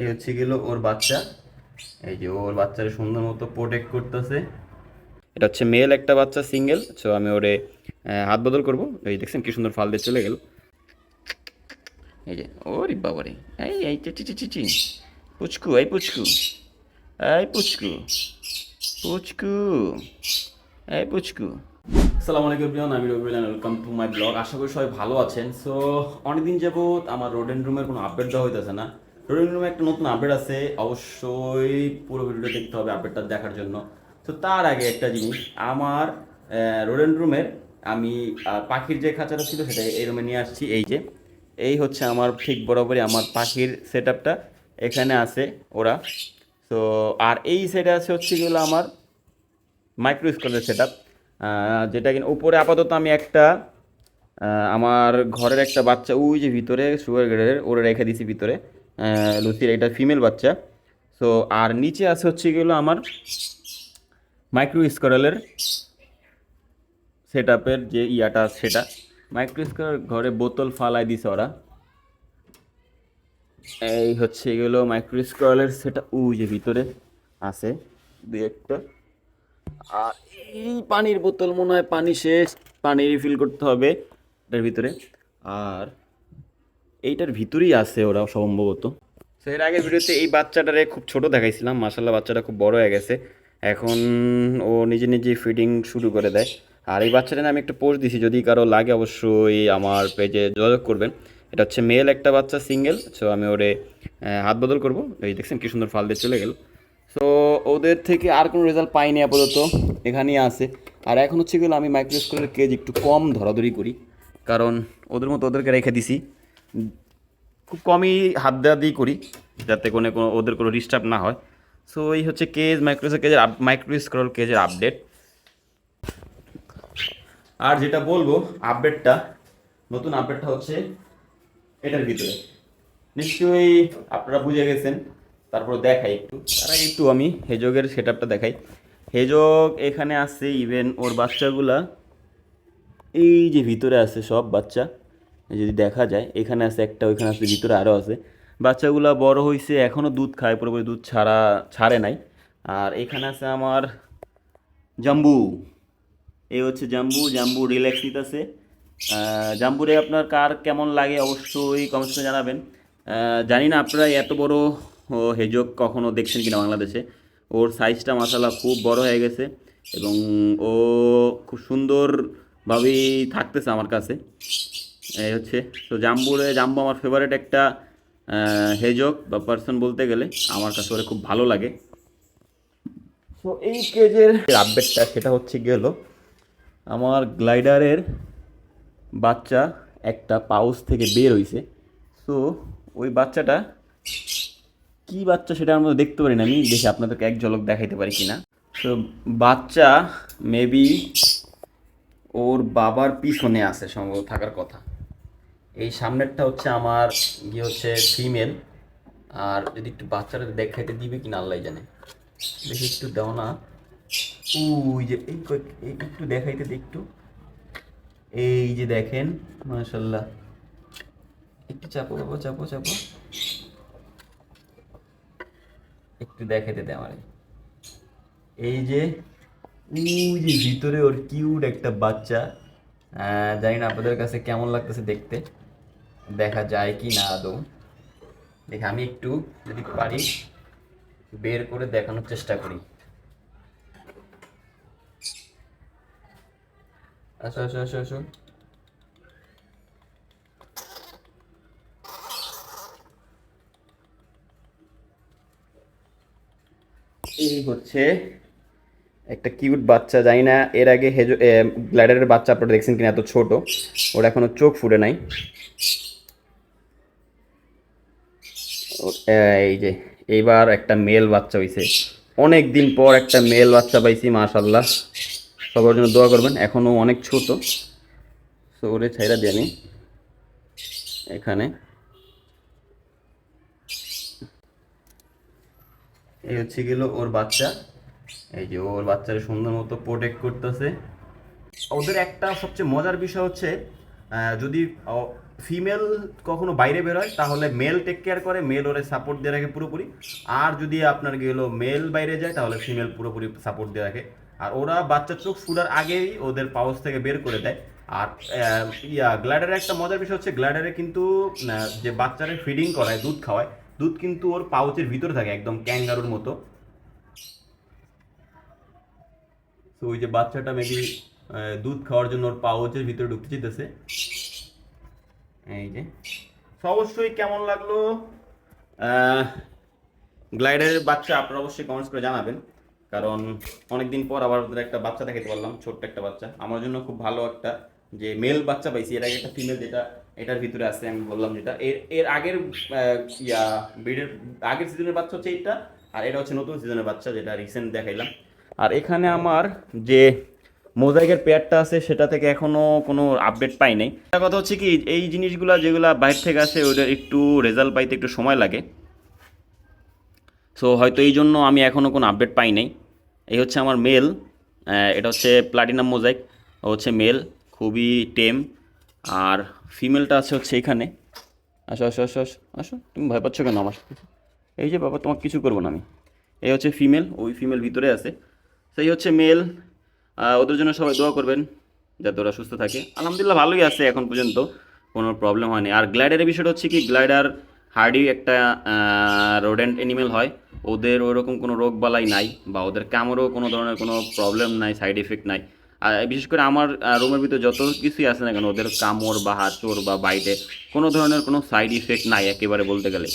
এই হচ্ছে গেল ওর বাচ্চা। এই যে ওর বাচ্চারে সুন্দর মতো প্রোটেক্ট করতেছে। এটা হচ্ছে মেল একটা বাচ্চা সিঙ্গেল সো আমি ওরে হাত বদল করব। এই দেখছেন কি সুন্দর ফাল দিয়ে চলে গেল। এই যে, ওরে বাবারে, এই এই চি চি চি চি পুচকু, এই পুচকু এই পুচকু পুচকু, এই পুচকু। আসসালামু আলাইকুম প্রিয়ন আমি Rabiul welcome to my blog আশা করি সবাই ভালো আছেন। সো অনেকদিন যাবত আমার রোডেন রুমের কোনো আপডেট দেওয়া হইতেছে না। রুমে একটা নতুন আপডেট আছে। অবশ্যই পুরো ভিডিওটা দেখতে হবে আপডেটটা দেখার জন্য। তো তার আগে একটা জিনিস, আমার রোডেন রুমের আমি পাখির যে খাঁচাটা ছিল সেটা এই রুমে নিয়ে আসছি। এই যে, এই হচ্ছে আমার ঠিক বরাবরই আমার পাখির সেট এখানে আছে ওরা। তো, আর এই সাইডে আছে হচ্ছে গেলো আমার মাইক্রো স্কোয়ারের সেট যেটা কিনা উপরে আপাতত আমি একটা আমার ঘরের একটা বাচ্চা, ওই যে ভিতরে সুগার গ্রেডের ওরা রেখে দিছি ভিতরে। লুচির এটা ফিমেল বাচ্চা। সো আর নিচে আছে হচ্ছে গেলো আমার মাইক্রো স্কোয়ারের সেট আপের যে ইয়াটা সেটা। মাইক্রো স্কোয়ার ঘরে বোতল ফালাই দিছে ওরা। এই হচ্ছে এগুলো মাইক্রো স্কোয়ারের সেটা উ যে ভিতরে আছে দু একটা। আর এই পানির বোতল মনে হয় পানি শেষ, পানি রিফিল করতে হবে এটার ভিতরে। আর এইটার ভিতরেই আছে ওরা সম্ভবত। তো এর আগের ভিডিওতে এই বাচ্চাটারে খুব ছোট দেখাইছিলাম মাসাল্লাহ বাচ্চাটা খুব বড় হয়ে গেছে। এখন ও নিজে নিজে ফিডিং শুরু করে দেয়। আর এই বাচ্চাটা আমি একটা পোস্ট দিছি, যদি কারও লাগে অবশ্যই আমার পেজে যোগাযোগ করবেন। এটা হচ্ছে মেল একটা বাচ্চা সিঙ্গেল সো আমি ওরে হাত বদল করব। এই দেখছেন কি সুন্দর ফাল দিয়ে চলে গেল। সো ওদের থেকে আর কোনো রেজাল্ট পাইনি আপাতত, এখানেই আছে। আর এখন হচ্ছে গেলো আমি মাইক্রো স্কুলের কেজ একটু কম ধরাধরি করি, কারণ ওদের মতো ওদেরকে রেখে দিছি। খুব কমই হাত দেওয়া দিয়ে করি, যাতে কোনো কোনো, ওদের কোনো ডিস্টার্ব না হয়। সো এই হচ্ছে কেজ মাইক্রোস কেজের মাইক্রো স্ক্রল কেজের আপডেট আর যেটা বলব আপডেটটা নতুন আপডেটটা হচ্ছে এটার ভিতরে। নিশ্চয়ই আপনারা বুঝে গেছেন, তারপর দেখাই একটু। তার একটু আমি হেজগের সেট আপটা দেখাই। হেজগ এখানে আছে ইভেন ওর বাচ্চাগুলা, এই যে ভিতরে আছে সব বাচ্চা যদি দেখা যায়, এখানে আছে একটা, ওইখানে আছে, ভিতরে আরও আছে। বাচ্চাগুলা বড় হয়েছে এখনও দুধ খায়, পুরোপুরি দুধ ছাড়া, ছাড়ে নাই। আর এখানে আছে আমার জাম্বু। এই হচ্ছে জাম্বু জাম্বু রিল্যাক্স নিতেছে। জাম্বুরে আপনার কার কেমন লাগে অবশ্যই কমেন্টসে জানাবেন। জানি না আপনারা এত বড় হেজক কখনো দেখছেন কিনা বাংলাদেশে। ওর সাইজটা মশালা খুব বড় হয়ে গেছে এবং ও খুব সুন্দরভাবেই থাকতেছে আমার কাছে। এই হচ্ছে তো জাম্বুরে জাম্বু আমার ফেভারিট একটা হেজক বা পার্সন বলতে গেলে আমার কাছে ওরা খুব ভালো লাগে। তো এই কেজের আপডেটটা সেটা হচ্ছে গেল আমার গ্লাইডারের বাচ্চা একটা পাউস থেকে বের হইছে। সো ওই বাচ্চাটা কি বাচ্চা সেটা আমরা দেখতে পারি না আমি দেখে আপনাদেরকে এক ঝলক দেখাইতে পারি কিনা। তো বাচ্চা মেবি ওর বাবার পিছনে আছে সম্ভবত থাকার কথা। এই সামনেরটা হচ্ছে আমার ইয়ে হচ্ছে ফিমেল আর যদি একটু বাচ্চারা দেখাইতে দিবে কিনা, আল্লাহ জানে। দেখি একটু দাও না। ওই যে, এই একটু দেখাইতে একটু। এই যে দেখেন মাশাল্লাহ একটু চাপো, বাবা, চাপো চাপো। একটু দেখাইতে দে আমার। এই যে ওই যে ভিতরে ওর কিউট একটা বাচ্চা। জানি না আপনাদের কাছে কেমন লাগতেছে দেখতে। দেখা যায় কি না আদৌ? দেখে, আমি একটু যদি পারি, বের করে দেখানোর চেষ্টা করি। আসো আসো আসো আসো। এই হচ্ছে একটা কিউট বাচ্চা, জানি না এর আগে হেজো গ্লাইডারের বাচ্চা আপনারা দেখছেন কিনা, এত ছোট। ওর এখনও চোখ ফুটে নাই। এই যে, এইবার একটা মেল বাচ্চা হইছে। অনেক দিন পর একটা মেল বাচ্চা পাইছি মাশাল্লাহ সবার জন্য দোয়া করবেন এখনও অনেক ছোট। তো ওরে ছাইরা দিয়ে এখানে। এই হচ্ছে গেল ওর বাচ্চা। এই যে ওর বাচ্চারে সুন্দর মতো প্রোটেক্ট করতেছে। ওদের একটা সবচেয়ে মজার বিষয় হচ্ছে যদি ফিমেল কখনো বাইরে বেরোয়, তাহলে মেল টেক কেয়ার করে মেল ওরে সাপোর্ট দিয়ে রাখে পুরোপুরি। আর যদি আপনার কি হলো মেল বাইরে যায়, তাহলে ফিমেল পুরোপুরি সাপোর্ট দিয়ে রাখে। আর ওরা বাচ্চার চোখ ফুটার আগেই ওদের পাউচ থেকে বের করে দেয়। আর ইয়া গ্ল্যাডারের একটা মজার বিষয় হচ্ছে গ্ল্যাডারে কিন্তু যে বাচ্চারে ফিডিং করায়, দুধ খাওয়ায়, দুধ কিন্তু ওর পাউচের ভিতরে থাকে, একদম ক্যাঙ্গারুর মতো। তো ওই যে বাচ্চাটা মেবি দুধ খাওয়ার জন্য ওর পাউচের ভিতরে ঢুকতে চাইতেছে। এই যে। অবশ্যই কেমন লাগল? গ্লাইডারের বাচ্চা আপনারা অবশ্যই কমেন্টস করে জানাবেন। কারণ অনেকদিন পর আবার ওদের একটা বাচ্চা দেখাতে পারলাম, ছোট্ট একটা বাচ্চা। আমার জন্য খুব ভালো একটা যে মেল বাচ্চা পাইছি, এর আগে একটা ফিমেল যেটা, এটার ভিতরে আছে, আমি বললাম যেটা। এর এর আগের ইয়া ব্রিডের আগের সিজনের বাচ্চা হচ্ছে এইটা, আর এটা হচ্ছে নতুন সিজনের বাচ্চা, যেটা রিসেন্ট দেখাইলাম। আর এখানে আমার যে মোজাইকের পেয়ারটা আছে, সেটা থেকে এখনও কোনো আপডেট পাই নাই। একটা কথা হচ্ছে কি, এই জিনিসগুলো যেগুলো বাইরে থেকে আসে, ওদের একটু রেজাল্ট পাইতে একটু সময় লাগে। সো হয়তো এই জন্য আমি এখনও কোনো আপডেট পাই নাই। এই হচ্ছে আমার মেল এটা হচ্ছে প্লাটিনাম মোজাইক হচ্ছে মেল খুবই টেম আর ফিমেলটা আছে হচ্ছে এখানে। আসো আসো আসো আসো আসো, তুমি ভয় পাচ্ছ কেন আমার এই যে বাবা, তোমাকে কিছু করব না আমি। এই হচ্ছে ফিমেল ওই ফিমেল ভিতরে আছে। সেই হচ্ছে মেল ওদের জন্য সবাই দোয়া করবেন যাতে ওরা সুস্থ থাকে। আলহামদুলিল্লাহ ভালোই আছে এখন পর্যন্ত, কোনো প্রবলেম হয়নি। আর গ্লাইডারের বিষয়টা হচ্ছে কি গ্লাইডার হার্ডি একটা রোডেন্ট অ্যানিমেল হয়। ওদের ওরকম কোনো রোগ বালাই নাই বা ওদের কামড়েও কোনো ধরনের কোনো প্রবলেম নাই সাইড এফেক্ট নাই। আর বিশেষ করে আমার রুমের ভিতরে যত কিছুই আছে না কেন, ওদের কামড় বা হাঁচড় বা বাইটে কোনো ধরনের কোনো সাইড ইফেক্ট নাই একেবারে বলতে গেলে।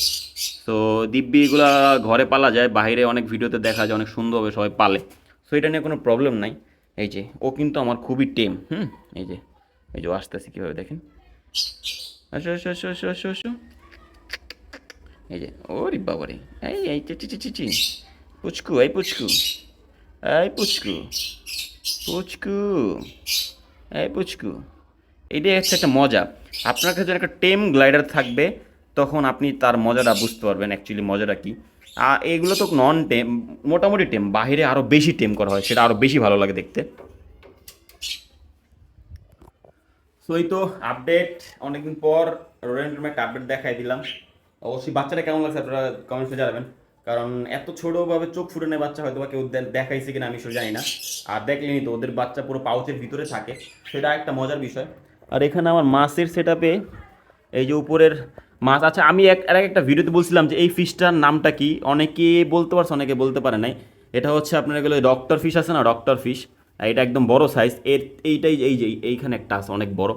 তো দিব্যি এগুলা ঘরে পালা যায়, বাইরে অনেক ভিডিওতে দেখা যায়, অনেক সুন্দরভাবে সবাই পালে। সো এটা নিয়ে কোনো প্রবলেম নাই। এই যে, ও কিন্তু আমার খুবই টেম হুম? এই যে এই যে ও আসতেছে কীভাবে দেখেন? আসো আসো আসো আসো আসো আসো। এই যে, ওরে বাবারে, এই এই, চি চি চি চি পুচকু, এই পুচকু। এই পুচকু পুচকু, এই পুচকু। এটাই হচ্ছে একটা মজা। আপনার কাছে একটা টেম গ্লাইডার থাকবে, তখন আপনি তার মজাটা বুঝতে পারবেন অ্যাকচুয়ালি মজাটা কি। এগুলো তো নন টেম মোটামুটি টেম বাইরে আরও বেশি টেম করা হয়, সেটা আরও বেশি ভালো লাগে দেখতে। সো এই তো আপডেট অনেকদিন পর রোডেন্ট একটা আপডেট দেখাই দিলাম। অবশ্যই বাচ্চাটা কেমন লাগছে আপনারা কমেন্টসে জানাবেন। কারণ এত ছোটোভাবে চোখ ফুটে নেয় বাচ্চা হয়তো বা কেউ দেখাইছে কিনা আমি সেটা জানি না। আর দেখলেনি তো, ওদের বাচ্চা পুরো পাউচের ভিতরে থাকে। সেটা একটা মজার বিষয়। আর এখানে আমার মাছের সেট এই যে উপরের মাছ আচ্ছা আমি এক আর একটা ভিডিওতে বলছিলাম যে এই ফিশটার নামটা কি? অনেকে বলতে পারছে, অনেকে বলতে পারে নাই। এটা হচ্ছে আপনার এগুলো ডক্টর ফিশ আছে না? ডক্টর ফিশ এটা একদম বড় সাইজ এর এইটাই এই যে এইখানে একটা আছে, অনেক বড়।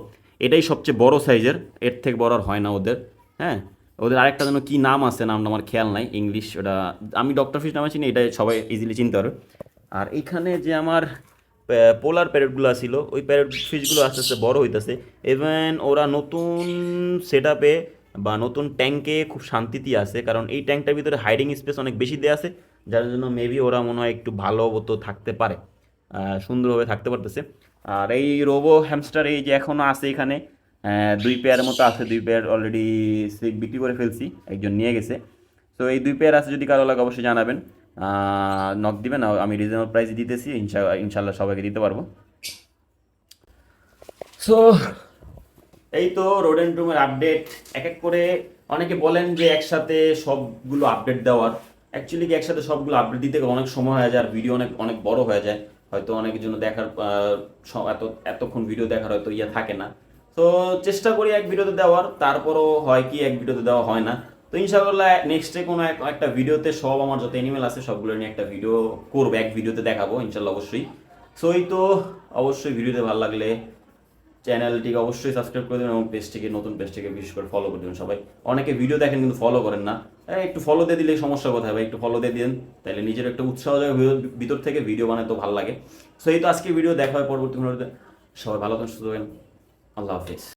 এটাই সবচেয়ে বড় সাইজের এর থেকে বড় আর হয় না ওদের। হ্যাঁ? ওদের আরেকটা যেন কী নাম আছে, নামটা আমার খেয়াল নাই। ইংলিশ ওটা আমি ডক্টর ফিশ নামে চিনি এটাই সবাই ইজিলি চিনতে পারবে। আর এইখানে যে আমার পোলার প্যারেটগুলো ছিল ওই প্যারেট ফিশগুলো আস্তে আস্তে বড় হইতেছে। ইভেন ওরা নতুন সেট বা নতুন ট্যাঙ্কে খুব শান্তিতে আছে, কারণ এই ট্যাঙ্কটার ভিতরে হাইডিং স্পেস অনেক বেশি দেওয়া আছে, যার জন্য মেবি ওরা মনে হয় একটু ভালো মতো থাকতে পারে সুন্দরভাবে থাকতে পারতেছে। আর এই রোবো হ্যামস্টার এই যে এখনও আছে এখানে দুই পেয়ারের মতো আছে, দুই পেয়ার অলরেডি সে বিক্রি করে ফেলছি, একজন নিয়ে গেছে। তো এই দুই পেয়ার আছে, যদি কারও লাগে অবশ্যই জানাবেন। নক দিবেন আমি রিজনেবল প্রাইস দিতেছি, ইনশা ইনশাল্লাহ সবাইকে দিতে পারব। সো এই তো রোডেন্ট রুমের আপডেট এক এক করে অনেকে বলেন যে একসাথে সবগুলো আপডেট দেওয়ার। অ্যাকচুয়ালি কি একসাথে সবগুলো আপডেট দিতে অনেক সময় হয়ে যায় আর ভিডিও অনেক অনেক বড় হয়ে যায়। হয়তো অনেকের জন্য দেখার এত, এতক্ষণ ভিডিও দেখার হয়তো ইয়ে থাকে না। তো চেষ্টা করি এক ভিডিওতে দেওয়ার, তারপরও হয় কি এক ভিডিওতে দেওয়া হয় না। তো ইনশাআল্লাহ নেক্সটে কোনো এক, একটা ভিডিওতে সব আমার যত অ্যানিমেল আছে, সবগুলো নিয়ে একটা ভিডিও করব, এক ভিডিওতে দেখাবো ইনশাল্লাহ অবশ্যই। সো এই তো অবশ্যই ভিডিওতে ভালো লাগলে চ্যানেলটিকে অবশ্যই সাবস্ক্রাইব করে দেবেন এবং পেজটিকে, নতুন পেজটিকে বিশেষ করে ফলো করে দেবেন সবাই। অনেকে ভিডিও দেখেন কিন্তু ফলো করেন না। একটু ফলো দিয়ে দিলে সমস্যা কোথায় ভাই? একটু ফলো দিয়ে দিন তাহলে নিজের একটা উৎসাহ জায়গা ভিতর থেকে ভিডিও বানাতে ভালো লাগে। সো এই তো আজকে ভিডিও দেখা হয় পরবর্তী সবাই ভালো থাকেন, সুস্থ থাকেন। আল্লাহ হাফিজ।